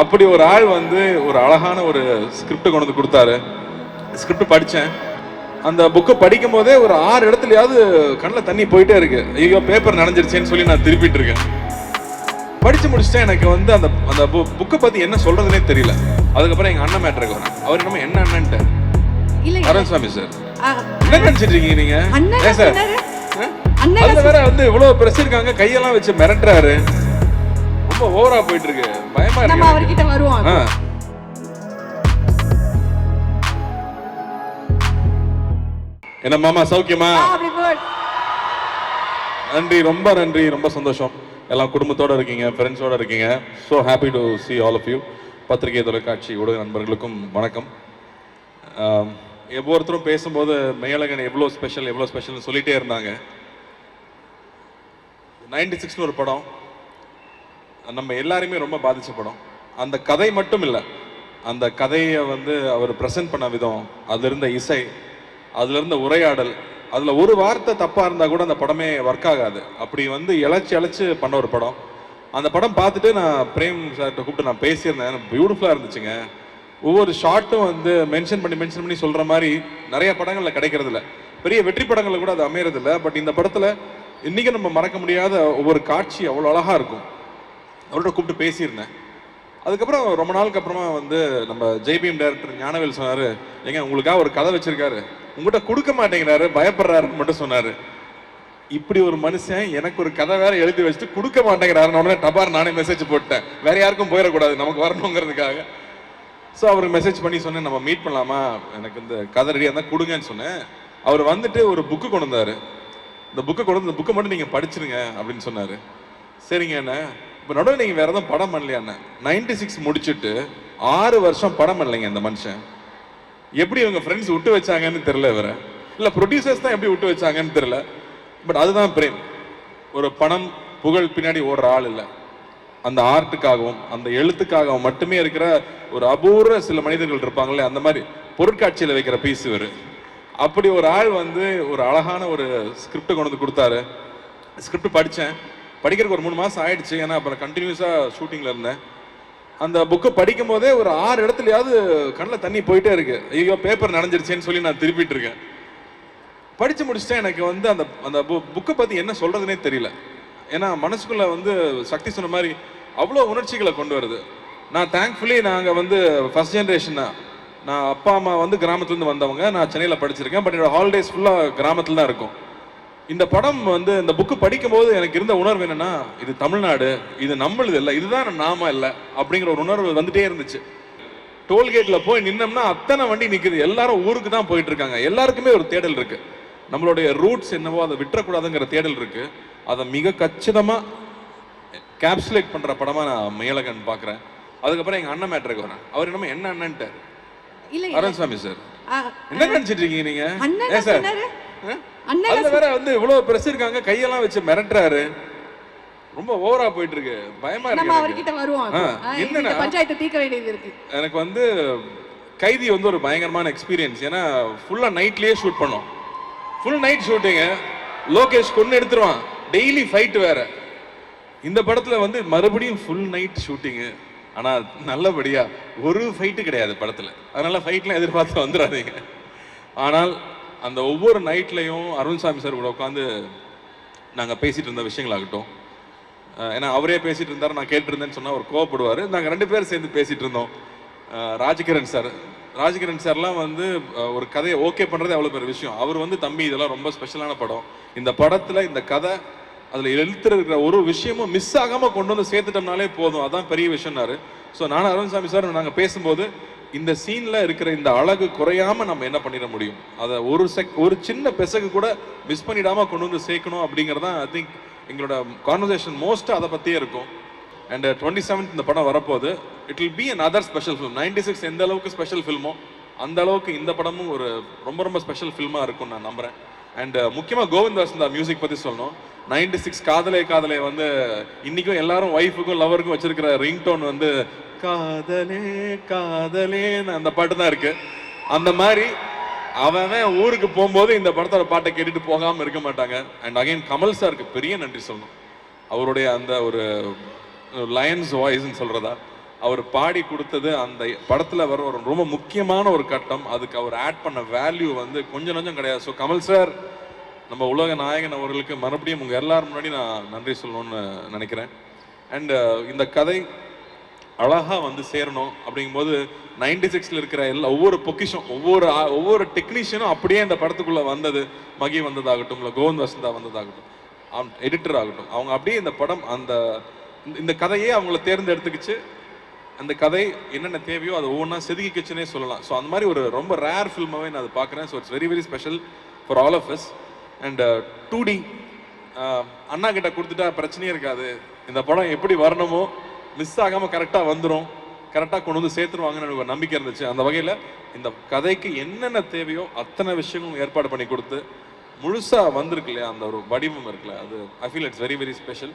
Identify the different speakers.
Speaker 1: அப்படி ஒரு ஆள் வந்து ஒரு அழகான ஒரு ஸ்கிரிப்ட் கொண்டு வந்து கொடுத்தாரு. ஸ்கிரிப்ட் படித்தேன் அந்த புக்கை படிக்கும் போதே ஒரு ஆறு இடத்துலயாவது கண்ணில் தண்ணி போயிட்டே இருக்கு. ஐயோ பேப்பர் நனைஞ்சிருச்சேன்னு சொல்லி நான் திருப்பிட்டு இருக்கேன். படிச்சு முடிச்சுட்டேன். எனக்கு வந்து அந்த அந்த புக்கை பத்தி என்ன சொல்றதுனே தெரியல. அதுக்கப்புறம் எங்க அண்ணன் மேட்ருக்கு வரேன். அவர் நம்ம என்ன அண்ணன்ட்டு அருண் சாமி சார் என்ன நினைச்சிட்டு இருக்கீங்க நீங்க?
Speaker 2: அண்ணன்
Speaker 1: ஏன் சார் அதுல வேற? வந்து இவ்வளவு பிரஸ் இருக்காங்க. கையெல்லாம் வச்சு மிரட்டுறாரு. ரொம்ப ஓவரா போயிட்டு இருக்கு பயமா
Speaker 2: நம்ம. அவர்கிட்ட வருவோம்.
Speaker 1: என்ன மாமா சௌக்கியமா. நன்றி ரொம்ப நன்றி ரொம்ப சந்தோஷம். எல்லாம் குடும்பத்தோட இருக்கீங்க ஃப்ரெண்ட்ஸோட இருக்கீங்க. So happy to see all of you பத்திரிகை தொலைக்காட்சி ஊடக நண்பர்களுக்கும் வணக்கம். ஒவ்வொருத்தரும் பேசும்போது மேலகன் எவ்வளோ ஸ்பெஷல் எவ்வளோ ஸ்பெஷல்னு சொல்லிட்டே இருந்தாங்க. நைன்டி சிக்ஸ்னு ஒரு படம். நம்ம எல்லாருமே ரொம்ப பாதிச்சப்படும். படம் அந்த கதை மட்டும் இல்லை அந்த கதையை வந்து அவர் ப்ரெசென்ட் பண்ண விதம் அதில் இருந்த இசை அதில் இருந்த உரையாடல் அதில் ஒரு வார்த்தை தப்பாக இருந்தால் கூட அந்த படமே ஒர்க் ஆகாது. அப்படி வந்து இழைச்சி இழைச்சி பண்ண ஒரு படம். அந்த படம் பார்த்துட்டு நான் பிரேம் சார்கிட்ட கூப்பிட்டு நான் பேசியிருந்தேன். பியூட்டிஃபுல்லாக இருந்துச்சுங்க. ஒவ்வொரு ஷார்ட்டும் வந்து மென்ஷன் பண்ணி மென்ஷன் பண்ணி சொல்கிற மாதிரி நிறைய படங்களில் கிடைக்கிறதில்ல. பெரிய வெற்றி படங்களில் கூட அது அமையறதில்லை. பட் இந்த படத்தில் இன்றைக்கி நம்ம மறக்க முடியாத ஒவ்வொரு காட்சி அவ்வளோ அழகாக இருக்கும். அவர்கிட்ட கூப்பிட்டு பேசியிருந்தேன். அதுக்கப்புறம் ரொம்ப நாளுக்கு அப்புறமா வந்து நம்ம ஜெய்பீம் டைரக்டர் ஞானவேல் சொன்னாரு ஏங்க உங்களுக்காக ஒரு கதை வச்சிருக்காரு. உங்ககிட்ட கொடுக்க மாட்டேங்கிறாரு பயப்படுறாருன்னு மட்டும் சொன்னாரு. இப்படி ஒரு மனுஷன் எனக்கு ஒரு கதை வேற எழுதி வச்சுட்டு கொடுக்க மாட்டேங்கிறாருன்னு உடனே டபார் நானே மெசேஜ் போட்டேன். வேற யாருக்கும் போயிடக்கூடாது நமக்கு வரணுங்கிறதுக்காக. ஸோ அவருக்கு மெசேஜ் பண்ணி சொன்னேன் நம்ம மீட் பண்ணலாமா? எனக்கு இந்த கதை ரெடியாக இருந்தால் கொடுங்கன்னு சொன்னேன். அவர் வந்துட்டு ஒரு புக்கு கொண்டு வந்தார். இந்த புக்கை கொண்டு இந்த புக்கை மட்டும் நீங்கள் படிச்சிருங்க அப்படின்னு சொன்னார். சரிங்க என்ன? இப்போ நடுவில் நீங்கள் வேறு எதுவும் படம் பண்ணலையாண்ணே நைன்டி சிக்ஸ் முடிச்சுட்டு ஆறு வருஷம் படம் பண்ணலைங்க இந்த மனுஷன். எப்படி இவங்க ஃப்ரெண்ட்ஸ் விட்டு வச்சாங்கன்னு தெரில இவரை. இல்லை ப்ரொடியூசர்ஸ் தான் எப்படி விட்டு வச்சாங்கன்னு தெரில பட் அதுதான் பிரேம். ஒரு பணம் புகழ் பின்னாடி ஓடுற ஆள் இல்லை. அந்த ஆர்ட்டுக்காகவும் அந்த எழுத்துக்காகவும் மட்டுமே இருக்கிற ஒரு அபூர்வ சில மனிதர்கள் இருப்பாங்களே அந்த மாதிரி பொருட்காட்சியில் வைக்கிற பீஸ் இவர். அப்படி ஒரு ஆள் வந்து ஒரு அழகான ஒரு ஸ்கிரிப்டை கொண்டு வந்து கொடுத்தாரு. ஸ்கிரிப்ட் படித்தேன் படிக்கிறதுக்கு ஒரு மூணு மாதம் ஆயிடுச்சு. ஏன்னா அப்புறம் கண்டினியூஸாக ஷூட்டிங்கில் இருந்தேன். அந்த புக்கை படிக்கும் போதே ஒரு ஆறு இடத்துலையாவது கண்ணில் தண்ணி போயிட்டே இருக்கு. ஐயோ பேப்பர் நனைஞ்சிருச்சேன்னு சொல்லி நான் திருப்பிட்டு இருக்கேன் படித்து முடிச்சுட்டேன். எனக்கு வந்து அந்த அந்த புக்கை பற்றி என்ன சொல்கிறதுனே தெரியல. ஏன்னா மனசுக்குள்ள வந்து சக்தி சொன்ன மாதிரி அவ்வளோ உணர்ச்சிகளை கொண்டு வருது. நான் தேங்க்ஃபுல்லி நாங்கள் வந்து ஃபர்ஸ்ட் ஜென்ரேஷன் தான். நான் அப்பா அம்மா வந்து கிராமத்துலேருந்து வந்தவங்க. நான் சென்னையில் படிச்சிருக்கேன். பட் என்னோடய ஹாலிடேஸ் ஃபுல்லாக கிராமத்தில் தான் இருக்கும். இந்த படம் வந்து இந்த புக்கு படிக்கும்போது எனக்கு இருந்த உணர்வு என்னன்னா இது தமிழ்நாடு இது நம்மளுது இல்லை இதுதான் நாம இல்லை அப்படிங்கிற ஒரு உணர்வு வந்துட்டே இருந்துச்சு. டோல்கேட்ல போய் நின்னோம்னா அத்தனை வண்டி நிக்குது. எல்லாரும் ஊருக்கு தான் போயிட்டு இருக்காங்க. எல்லாருக்குமே ஒரு தேடல் இருக்கு. நம்மளுடைய ரூட்ஸ் என்னவோ அதை விட்டுறக்கூடாதுங்கிற தேடல் இருக்கு. அதை மிக கச்சிதமா கேப்சுலேட் பண்ற படமா நான் மேலகன் பாக்குறேன். அதுக்கப்புறம் எங்க அண்ணன் மேட்ருக்கு வரேன். அவர் என்னமோ என்ன அண்ணன்ட்டு
Speaker 2: இல்ல இல்ல.
Speaker 1: அருண் சாமி சார். என்ன நினைச்சிட்டு இருக்கீங்க நீங்க? சார். அதுல வேற வந்து இவ்வளவு பிரஸ் இருக்காங்க கையெல்லாம் வச்சு மிரட்டுறாரு. ரொம்ப ஓவரா போயிட்டு இருக்கு பயமா இருக்கு
Speaker 2: பஞ்சாயத்து தீர்க்க வேண்டியது இருக்கு.
Speaker 1: எனக்கு வந்து கைதி வந்து ஒரு பயங்கரமான எக்ஸ்பீரியன்ஸ் ஏன்னா ஃபுல்லா நைட்லயே ஷூட் பண்ணோம். ஃபுல் நைட் ஷூட்டிங்க லோகேஷ் கொண்டு எடுத்துருவான். டெய்லி ஃபைட் வேற. இந்த படத்துல வந்து மறுபடியும் ஃபுல் நைட் ஷூட்டிங்கு ஆனா நல்லபடியா ஒரு ஃபைட்டு கிடையாது படத்துல. அதனால ஃபைட்லாம் எதிர்பார்த்து வந்துடாதீங்க ஆனால் அந்த ஒவ்வொரு நைட்லையும் அருண்சாமி சார் கூட உட்காந்து நாங்கள் பேசிகிட்டு இருந்த விஷயங்களாகட்டும். ஏன்னா அவரே பேசிகிட்டு இருந்தார் நான் கேட்டிருந்தேன்னு சொன்னால் அவர் கோவப்படுவார். நாங்கள் ரெண்டு பேரும் சேர்ந்து பேசிகிட்டு இருந்தோம். ராஜகிரண் சார். ராஜகிரண் சார்லாம் வந்து ஒரு கதையை ஓகே பண்ணுறது அவ்வளோ பெரிய விஷயம். அவர் வந்து தம்பி இதெல்லாம் ரொம்ப ஸ்பெஷலான படம். இந்த படத்தில் இந்த கதை அதில் எழுத்துல இருக்கிற ஒரு விஷயமும் மிஸ் ஆகாமல் கொண்டு வந்து சேர்த்துட்டோம்னாலே போதும். அதான் பெரிய விஷயம்னாரு. ஸோ நானும் அருண்சாமி சார் நாங்கள் பேசும்போது இந்த சீன்ல இருக்கிற இந்த அழகு குறையாம நம்ம என்ன பண்ணிட முடியும்? அதை ஒரு செக் ஒரு சின்ன பெசகு கூட மிஸ் பண்ணிடாம கொண்டு வந்து சேர்க்கணும் அப்படிங்கிறது தான் ஐ திங்க் எங்களோட கான்வர்சேஷன் மோஸ்ட்டாக அதை பற்றியே இருக்கும். அண்ட் டுவெண்ட்டி செவன்த் இந்த படம் வரப்போகுது. It will be an other special film ninety six எந்த அளவுக்கு ஸ்பெஷல் ஃபில்மோ அந்த அளவுக்கு இந்த படமும் ஒரு ரொம்ப ரொம்ப ஸ்பெஷல் ஃபில்மாக இருக்கும் நான் நம்புறேன். அண்ட் முக்கியமாக கோவிந்த் வசந்தா மியூசிக் பற்றி சொல்லணும். நைன்டி சிக்ஸ் காதலே காதலே வந்து இன்றைக்கும் எல்லாரும் ஒய்ஃபுக்கும் லவருக்கும் வச்சிருக்கிற ரிங்டோன் வந்து காதலே காதலேன்னு அந்த பாட்டு தான் இருக்கு. அந்த மாதிரி அவன் ஊருக்கு போகும்போது இந்த படத்தோட பாட்டை கேட்டுட்டு போகாம இருக்க மாட்டாங்க. அண்ட் அகைன் கமல் சாருக்கு பெரிய நன்றி சொல்லணும். அவருடைய அந்த ஒரு லயன்ஸ் வாய்ஸ்ன்னு சொல்றதா? அவர் பாடி கொடுத்தது அந்த படத்துல வர ஒரு ரொம்ப முக்கியமான ஒரு கட்டம். அதுக்கு அவர் ஆட் பண்ண வேல்யூ வந்து கொஞ்சம் கொஞ்சம் கிடையாது. ஸோ கமல் சார் நம்ம உலக நாயகன் அவர்களுக்கு மறுபடியும் உங்க எல்லாரும் முன்னாடி நான் நன்றி சொல்லணும்னு நினைக்கிறேன். அண்ட் uh, இந்த கதை அழகாக வந்து சேரணும் அப்படிங்கும்போது நைன்டி சிக்ஸில் இருக்கிற எல்லா ஒவ்வொரு பொக்கிஷம் ஒவ்வொரு ஒவ்வொரு டெக்னீஷியனும் அப்படியே இந்த படத்துக்குள்ளே வந்தது. மகி வந்ததாகட்டும் இல்லை கோவிந்த் வசந்தா வந்ததாகட்டும். எடிட்டர் ஆகட்டும். அவங்க அப்படியே இந்த படம் அந்த இந்த- இந்த கதையே அவங்கள தேர்ந்தெடுத்துக்கிச்சு. அந்த கதை என்னென்ன தேவையோ அதை ஒவ்வொன்றா செதுக்கிக்கிச்சுனே சொல்லலாம். ஸோ அந்த மாதிரி ஒரு ரொம்ப ரேர் ஃபில்மாகவே நான் அதை பார்க்குறேன். So it's very very special for all of us and two D அண்ணா கிட்ட கொடுத்துட்டா பிரச்சனையே இருக்காது. இந்த படம் எப்படி வரணுமோ மிஸ் ஆகாம கரெக்டாக வந்துடும் கரெக்டாக கொண்டு வந்து சேர்த்துருவாங்கன்னு எனக்கு ஒரு நம்பிக்கை இருந்துச்சு. அந்த வகையில் இந்த கதைக்கு என்னென்ன தேவையோ அத்தனை விஷயங்களும் ஏற்பாடு பண்ணி கொடுத்து முழுசா வந்திருக்கு இல்லையா? அந்த ஒரு வடிவம் இருக்குல்ல அது I feel it's very very special